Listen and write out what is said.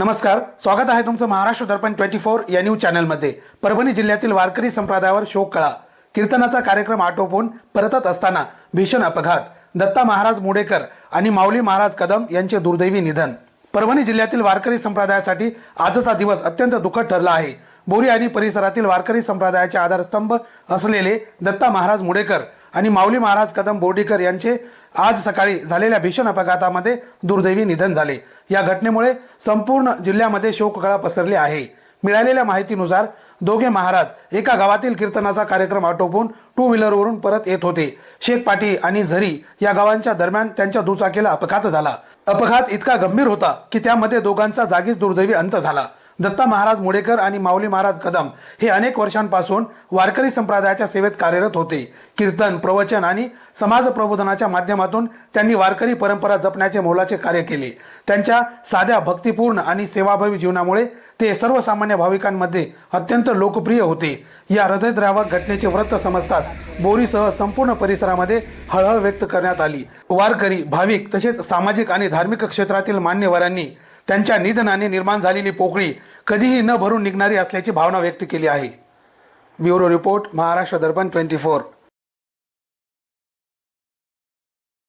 नमस्कार स्वागत आहे तुमचं महाराष्ट्र दर्पण ट्वेंटी फोर या न्यूज चॅनलमध्ये. परभणी जिल्ह्यातील वारकरी संप्रदायावर शोक कळा. कीर्तनाचा कार्यक्रम आटोपून परतत असताना भीषण अपघात. दत्ता महाराज मुडेकर आणि माऊली महाराज कदम यांचे दुर्दैवी निधन. परभणी जिल्ह्यातील वारकरी संप्रदायासाठी आजचा दिवस अत्यंत दुःखद ठरला आहे. बोरी आणि परिसरातील वारकरी संप्रदायाचे आधारस्तंभ असलेले दत्ता महाराज मुडेकर आणि माऊली महाराज कदम बोर्डीकर यांचे आज सकाळी झालेल्या भीषण अपघातामध्ये दुर्दैवी निधन झाले. या घटनेमुळे संपूर्ण जिल्ह्यामध्ये शोककळा पसरली आहे. मिळालेल्या माहितीनुसार दोघे महाराज एका गावातील कीर्तनाचा कार्यक्रम आटोपून टू व्हीलरवरून परत येत होते. शेखपाटी आणि झरी या गावांच्या दरम्यान त्यांच्या दुचाकीला अपघात झाला. अपघात इतका गंभीर होता की त्यामध्ये दोघांचा जागीच दुर्दैवी अंत झाला. दत्ता महाराज मुडेकर आणि माऊली महाराज कदम हे अनेक वर्षांपासून वारकरी संप्रदायाच्या सेवेत कार्यरत होते. कीर्तन प्रवचन आणि समाज प्रबोधनाच्या माध्यमातून त्यांनी वारकरी परंपरा जपण्याचे मोलाचे कार्य केले. त्यांच्या साध्या भक्तिपूर्ण आणि सेवाभावी जीवनामुळे ते सर्वसामान्य भाविकांमध्ये अत्यंत लोकप्रिय होते. या हृदयद्रावक घटनेचे व्रत समजतात बोरीसह संपूर्ण परिसरामध्ये हळहळ व्यक्त करण्यात आली. वारकरी भाविक तसेच सामाजिक आणि धार्मिक क्षेत्रातील मान्यवरांनी त्यांच्या निधनाने निर्माण झालेली पोकळी कधीही न भरून निघणारी असल्याची भावना व्यक्त केली आहे. Bureau report Maharashtra Darpan twenty four